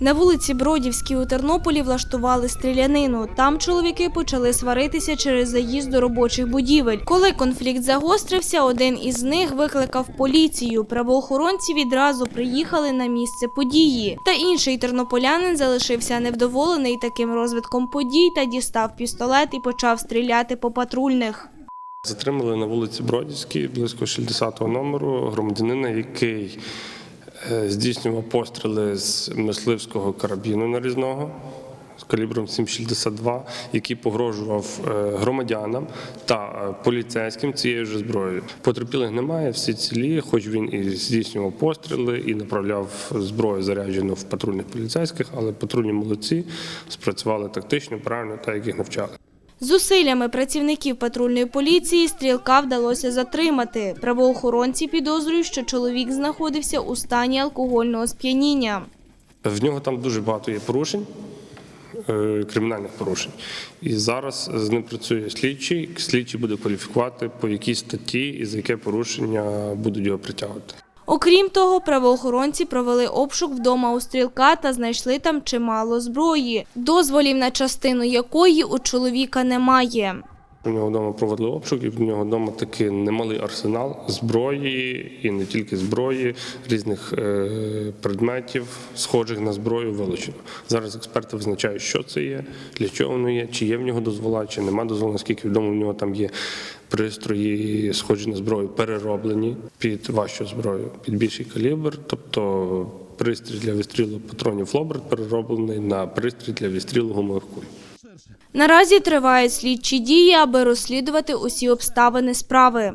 На вулиці Бродівській у Тернополі влаштували стрілянину. Там чоловіки почали сваритися через заїзд до робочих будівель. Коли конфлікт загострився, один із них викликав поліцію. Правоохоронці відразу приїхали на місце події. Та інший тернополянин залишився невдоволений таким розвитком подій та дістав пістолет і почав стріляти по патрульних. Затримали на вулиці Бродівській близько 60-го номеру громадянина, який здійснював постріли з мисливського карабіну нарізного з калібром 7,62, який погрожував е, громадянам та е, поліцейським цією ж зброєю. Потерпілих немає, всі цілі, хоч він і здійснював постріли і направляв зброю заряджену в патрульних поліцейських, але патрульні молодці спрацювали тактично, правильно, як їх навчали. Зусиллями працівників патрульної поліції стрілка вдалося затримати. Правоохоронці підозрюють, що чоловік знаходився у стані алкогольного сп'яніння. В нього там дуже багато є порушень, е, кримінальних порушень. І зараз з ним працює слідчий. Слідчий буде кваліфікувати, по якій статті і за яке порушення будуть його притягувати. Окрім того, правоохоронці провели обшук вдома у стрілка та знайшли там чимало зброї, дозволів на частину якої у чоловіка немає. У нього вдома проводили обшук, і в нього вдома такий немалий арсенал зброї, і не тільки зброї, різних е, предметів, схожих на зброю, вилучено. Зараз експерти визначають, що це є, для чого воно є, чи є в нього дозвола, чи нема дозволу, наскільки відомо, в нього там є пристрої, схожі на зброю, перероблені під важчу зброю, під більший калібр, тобто пристрій для відстрілу патронів Флоберт перероблений на пристрій для відстрілу гумових. Наразі тривають слідчі дії, аби розслідувати усі обставини справи.